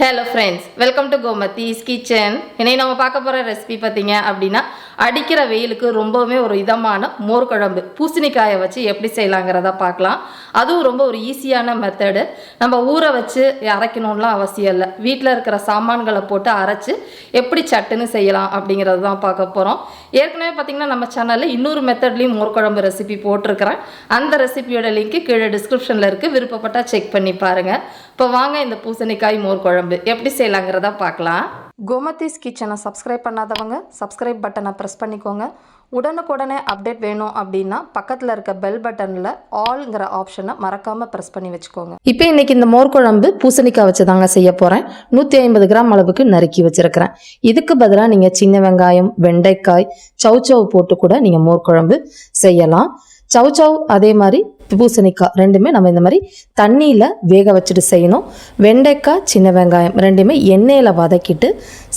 Hello friends welcome to Gomathi's kitchen இன்னைக்கு நம்ம பார்க்க போகிற ரெசிபி பார்த்தீங்க அப்படின்னா அடிக்கிற வெயிலுக்கு ரொம்பவுமே ஒரு இதமான மோர் குழம்பு பூசணிக்காயை வச்சு எப்படி செய்யலாங்கிறத பார்க்கலாம். அதுவும் ரொம்ப ஒரு ஈஸியான மெத்தடு நம்ம ஊற வச்சு அரைக்கணும்லாம் அவசியம் இல்லை. வீட்டில் இருக்கிற சாமான்களை போட்டு அரைச்சு எப்படி சட்டுன்னு செய்யலாம் அப்படிங்கிறது தான் பார்க்க போகிறோம் ஏற்கனவே பார்த்தீங்கன்னா நம்ம சேனலில் இன்னொரு மெத்தட்லேயும் மோர் குழம்பு ரெசிபி போட்டிருக்கிறேன். அந்த ரெசிபியோட லிங்க் கீழே டிஸ்கிரிப்ஷனில் இருக்குது விருப்பப்பட்டால் செக் பண்ணி பாருங்கள் இப்போ வாங்க இந்த பூசணிக்காய் மோர் குழம்பு எப்படி செய்யலாங்கிறத பார்க்கலாம். கோமதிஸ் கிச்சனை சப்ஸ்கிரைப் பண்ணாதவங்க சப்ஸ்கிரைப் பட்டனை ப்ரெஸ் பண்ணிக்கோங்க. உடனுக்குடனே அப்டேட் வேணும் அப்படின்னா பக்கத்தில் இருக்க பெல் பட்டனில் ஆல்ங்கிற ஆப்ஷனை மறக்காமல் ப்ரெஸ் பண்ணி வச்சுக்கோங்க. இப்போ இன்னைக்கு இந்த மோர் குழம்பு பூசணிக்காய் வச்சு தாங்க செய்ய போகிறேன் நூற்றி ஐம்பது கிராம் அளவுக்கு நறுக்கி வச்சுருக்கிறேன். இதுக்கு பதிலாக நீங்கள் சின்ன வெங்காயம் வெண்டைக்காய் சௌச்சௌ போட்டு கூட நீங்கள் மோர் குழம்பு செய்யலாம். சௌச்சௌ அதே மாதிரி பூசணிக்காய் ரெண்டுமே நம்ம இந்த மாதிரி தண்ணியில் வேக வச்சுட்டு செய்யணும். வெண்டைக்காய் சின்ன வெங்காயம் ரெண்டுமே எண்ணெயில் வதக்கிட்டு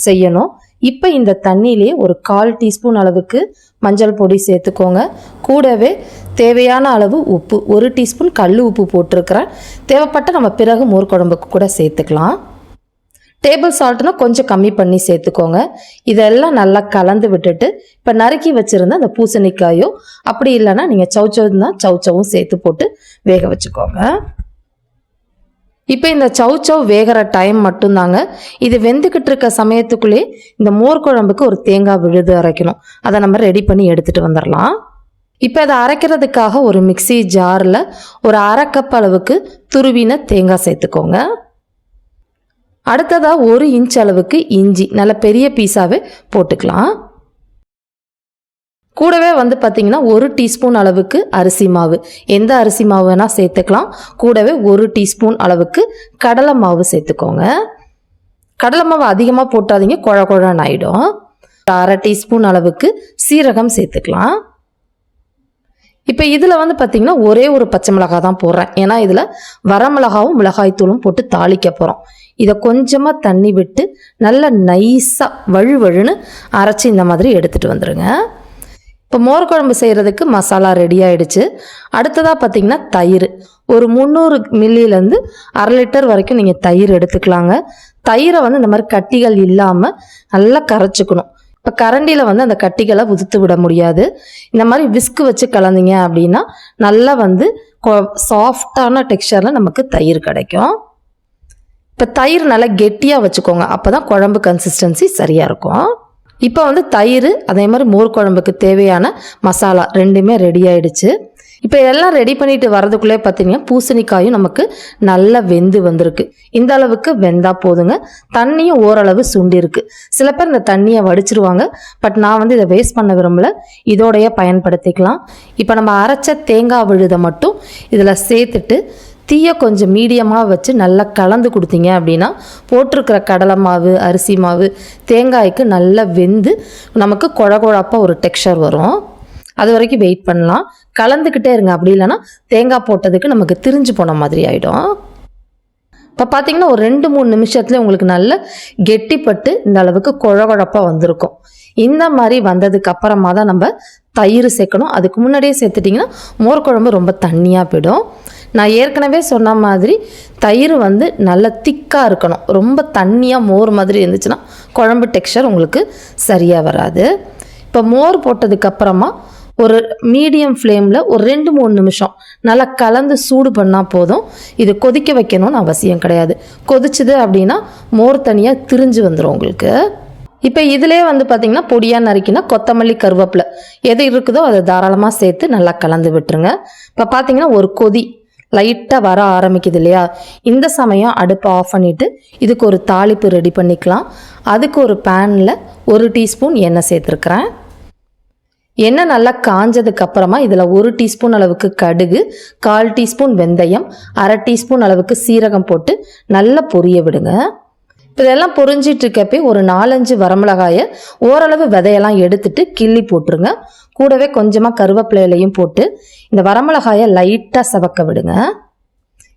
செய்யணும். இப்போ இந்த தண்ணியிலேயே ஒரு கால் டீஸ்பூன் அளவுக்கு மஞ்சள் பொடி சேர்த்துக்கோங்க. கூடவே தேவையான அளவு உப்பு ஒரு டீஸ்பூன் கல் உப்பு போட்டிருக்கிறேன். தேவைப்பட்ட நம்ம பிறகு மோர் குழம்புக்கு கூட சேர்த்துக்கலாம். டேபிள் சால்ட்னா கொஞ்சம் கம்மி பண்ணி சேர்த்துக்கோங்க. இதெல்லாம் நல்லா கலந்து விட்டுட்டு இப்போ நறுக்கி வச்சுருந்த அந்த பூசணிக்காயோ அப்படி இல்லைன்னா நீங்கள் சவுச்சவுன்னா சவுச்சவும் சேர்த்து போட்டு வேக வச்சுக்கோங்க. இப்போ இந்த சவுச்சவ் வேகிற டைம் மட்டும்தாங்க. இது வெந்துக்கிட்டு இருக்க சமயத்துக்குள்ளேயே இந்த மோர் குழம்புக்கு ஒரு தேங்காய் விழுது அரைக்கணும். அதை நம்ம ரெடி பண்ணி எடுத்துகிட்டு வந்துடலாம் இப்போ அதை அரைக்கிறதுக்காக ஒரு மிக்ஸி ஜாரில் ஒரு அரை கப் அளவுக்கு துருவின தேங்காய் சேர்த்துக்கோங்க. அடுத்ததாக ஒரு இன்ச் அளவுக்கு இஞ்சி. நல்ல பெரிய பீஸாகவே போட்டுக்கலாம். கூடவே வந்து பார்த்திங்கன்னா ஒரு டீஸ்பூன் அளவுக்கு அரிசி மாவு. எந்த அரிசி மாவு வேணால் சேர்த்துக்கலாம். கூடவே ஒரு டீஸ்பூன் அளவுக்கு கடலை மாவு சேர்த்துக்கோங்க. கடலை மாவு அதிகமாக போட்டாதீங்க குழ குழன்னு ஆகிடும் அரை டீஸ்பூன் அளவுக்கு சீரகம் சேர்த்துக்கலாம். இப்போ இதில் வந்து பார்த்தீங்கன்னா ஒரே ஒரு பச்சை மிளகாய் தான் போடுறேன். ஏன்னா இதில் வரமிளகாவும் மிளகாய்த்தூளும் போட்டு தாளிக்க போகிறோம் இதை கொஞ்சமாக தண்ணி விட்டு நல்லா நைஸாக வழு வழுன்னு அரைச்சி இந்த மாதிரி எடுத்துகிட்டு வந்துடுங்க இப்போ மோர் குழம்பு செய்கிறதுக்கு மசாலா ரெடி ஆகிடுச்சு அடுத்ததாக பார்த்தீங்கன்னா தயிர். ஒரு முந்நூறு மில்லிலேருந்து அரை லிட்டர் வரைக்கும் நீங்கள் தயிர் எடுத்துக்கலாங்க. தயிரை வந்து இந்த மாதிரி கட்டிகள் இல்லாமல் நல்லா கரைச்சிக்கணும். இப்போ கரண்டியில் வந்து அந்த கட்டிகளை உதுத்து விட முடியாது. இந்த மாதிரி விஸ்கு வச்சு கலந்தீங்க அப்படின்னா நல்லா வந்து சாஃப்டான டெக்ஸ்சரில் நமக்கு தயிர் கிடைக்கும். இப்போ தயிர் நல்லா கெட்டியாக வச்சுக்கோங்க. அப்போ தான் குழம்பு கன்சிஸ்டன்சி சரியாக இருக்கும். இப்போ வந்து தயிர் அதே மாதிரி மோர் குழம்புக்கு தேவையான மசாலா ரெண்டுமே ரெடி ஆயிடுச்சு. இப்போ எல்லாம் ரெடி பண்ணிட்டு வரதுக்குள்ளே பார்த்தீங்கன்னா பூசணிக்காயும் நமக்கு நல்லா வெந்து வந்திருக்கு. இந்த அளவுக்கு வெந்தா போதுங்க. தண்ணியும் ஓரளவு சுண்டிருக்கு சில பேர் இந்த தண்ணியை வடிச்சிருவாங்க. பட் நான் வந்து இதை வேஸ்ட் பண்ண விரும்பல. இதோடைய பயன்படுத்திக்கலாம். இப்போ நம்ம அரைச்ச தேங்காய் விழுதை மட்டும் இதில் சேர்த்துட்டு தீயை கொஞ்சம் மீடியமாக வச்சு நல்லா கலந்து கொடுத்தீங்க அப்படின்னா போட்டிருக்கிற கடலை மாவு அரிசி மாவு தேங்காய்க்கு நல்லா வெந்து நமக்கு குழ குழப்பாக ஒரு டெக்ஸ்சர் வரும். அது வரைக்கும் வெயிட் பண்ணலாம். கலந்துக்கிட்டே இருங்க. அப்படி இல்லைன்னா தேங்காய் போட்டதுக்கு நமக்கு திரிஞ்சு போன மாதிரி ஆகிடும் இப்போ பார்த்தீங்கன்னா ஒரு ரெண்டு மூணு நிமிஷத்துல உங்களுக்கு நல்ல கெட்டிப்பட்டு இந்த அளவுக்கு குழகுழப்பாக வந்திருக்கும். இந்த மாதிரி வந்ததுக்கு அப்புறமா தான் நம்ம தயிர் சேர்க்கணும். அதுக்கு முன்னாடியே சேர்த்துட்டிங்கன்னா மோர் குழம்பு ரொம்ப தண்ணியாக போயிடும். நான் ஏற்கனவே சொன்ன மாதிரி தயிர் வந்து நல்ல திக்காக இருக்கணும். ரொம்ப தண்ணியாக மோர் மாதிரி இருந்துச்சுன்னா குழம்பு டெக்ஸ்சர் உங்களுக்கு சரியாக வராது. இப்போ மோர் போட்டதுக்கப்புறமா ஒரு மீடியம் ஃப்ளேமில் ஒரு ரெண்டு மூணு நிமிஷம் நல்லா கலந்து சூடு பண்ணால் போதும். இது கொதிக்க வைக்கணும்னு அவசியம் கிடையாது. கொதிச்சுது அப்படின்னா மோர் தனியாக திரிஞ்சு வந்துடும் உங்களுக்கு. இப்போ இதிலே வந்து பார்த்திங்கன்னா பொடியாக நறுக்கினா கொத்தமல்லி கருவேப்பிலை. எது இருக்குதோ அதை தாராளமாக சேர்த்து நல்லா கலந்து விட்டுருங்க. இப்போ பார்த்தீங்கன்னா ஒரு கொதி லைட்டாக வர ஆரம்பிக்குது இல்லையா? இந்த சமயம் அடுப்பை ஆஃப் பண்ணிவிட்டு இதுக்கு ஒரு தாளிப்பு ரெடி பண்ணிக்கலாம். அதுக்கு ஒரு பேனில் ஒரு டீஸ்பூன் எண்ணெய் சேர்த்துருக்குறேன். எண்ணெய் நல்லா காஞ்சதுக்கு அப்புறமா இதில் ஒரு டீஸ்பூன் அளவுக்கு கடுகு கால் டீஸ்பூன் வெந்தயம் அரை டீஸ்பூன் அளவுக்கு சீரகம் போட்டு நல்லா பொரிய விடுங்க. இப்போ இதெல்லாம் பொரிஞ்சிட்டு இருக்கப்பே ஒரு நாலஞ்சு வரமிளகாயை ஓரளவு விதையெல்லாம் எடுத்துட்டு கிள்ளி போட்டுருங்க. கூடவே கொஞ்சமாக கருவேப்பிலையிலையும் போட்டு இந்த வரமிளகாயை லைட்டாக செவக்க விடுங்க.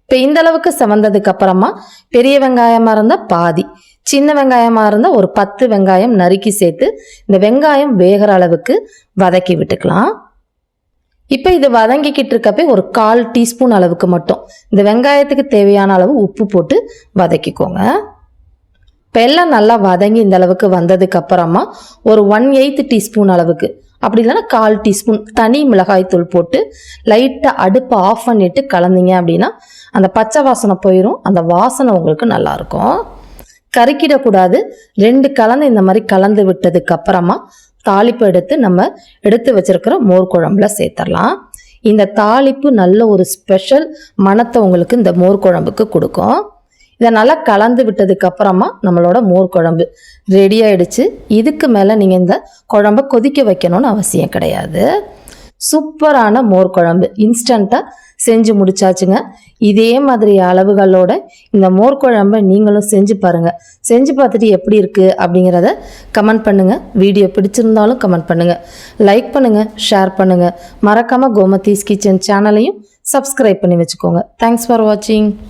இப்போ இந்த அளவுக்கு செவந்ததுக்கு அப்புறமா பெரிய வெங்காயமாக இருந்தால் பாதி. சின்ன வெங்காயமாக இருந்தால் ஒரு பத்து வெங்காயம் நறுக்கி சேர்த்து இந்த வெங்காயம் வேகிற அளவுக்கு வதக்கி விட்டுக்கலாம். இப்போ இது வதங்கிக்கிட்டு இருக்கப்பே ஒரு கால் டீஸ்பூன் அளவுக்கு மட்டும். இந்த வெங்காயத்துக்கு தேவையான அளவு உப்பு போட்டு வதக்கிக்கோங்க. இப்போ எல்லாம் நல்லா வதங்கி இந்த அளவுக்கு வந்ததுக்கு அப்புறமா ஒரு ஒன் எயித்து டீஸ்பூன் அளவுக்கு அப்படி இல்லைன்னா கால் டீஸ்பூன் தனி மிளகாய்த்தூள் போட்டு லைட்டாக அடுப்பை ஆஃப் பண்ணிட்டு கலந்தீங்க அப்படின்னா அந்த பச்சை வாசனை போயிடும் அந்த வாசனை உங்களுக்கு நல்லாயிருக்கும் கருக்கிடக்கூடாது. ரெண்டு கலந்து இந்த மாதிரி கலந்து விட்டதுக்கு அப்புறமா தாளிப்பு எடுத்து நம்ம எடுத்து வச்சிருக்கிற மோர் குழம்புல சேர்த்துடலாம் இந்த தாளிப்பு நல்ல ஒரு ஸ்பெஷல் மனத்தை உங்களுக்கு இந்த மோர் குழம்புக்கு கொடுக்கும். இதை நல்லா கலந்து விட்டதுக்கு அப்புறமா நம்மளோட மோர் குழம்பு ரெடி ஆயிடுச்சு. இதுக்கு மேலே நீங்கள் இந்த குழம்ப கொதிக்க வைக்கணும்னு அவசியம் கிடையாது. சூப்பரான மோர் குழம்பு. இன்ஸ்டண்ட்டாக செஞ்சு முடிச்சாச்சுங்க. இதே மாதிரி அளவுகளோட இந்த மோர் குழம்பை நீங்களும் செஞ்சு பாருங்கள் செஞ்சு பார்த்துட்டு எப்படி இருக்குது அப்படிங்கிறத கமெண்ட் பண்ணுங்கள் வீடியோ பிடிச்சிருந்தாலும் கமெண்ட் பண்ணுங்கள் லைக் பண்ணுங்கள் ஷேர் பண்ணுங்கள் மறக்காமல் கோமதீஸ் கிச்சன் சேனலையும் சப்ஸ்கிரைப் பண்ணி வச்சுக்கோங்க. தேங்க்ஸ் ஃபார் வாட்சிங்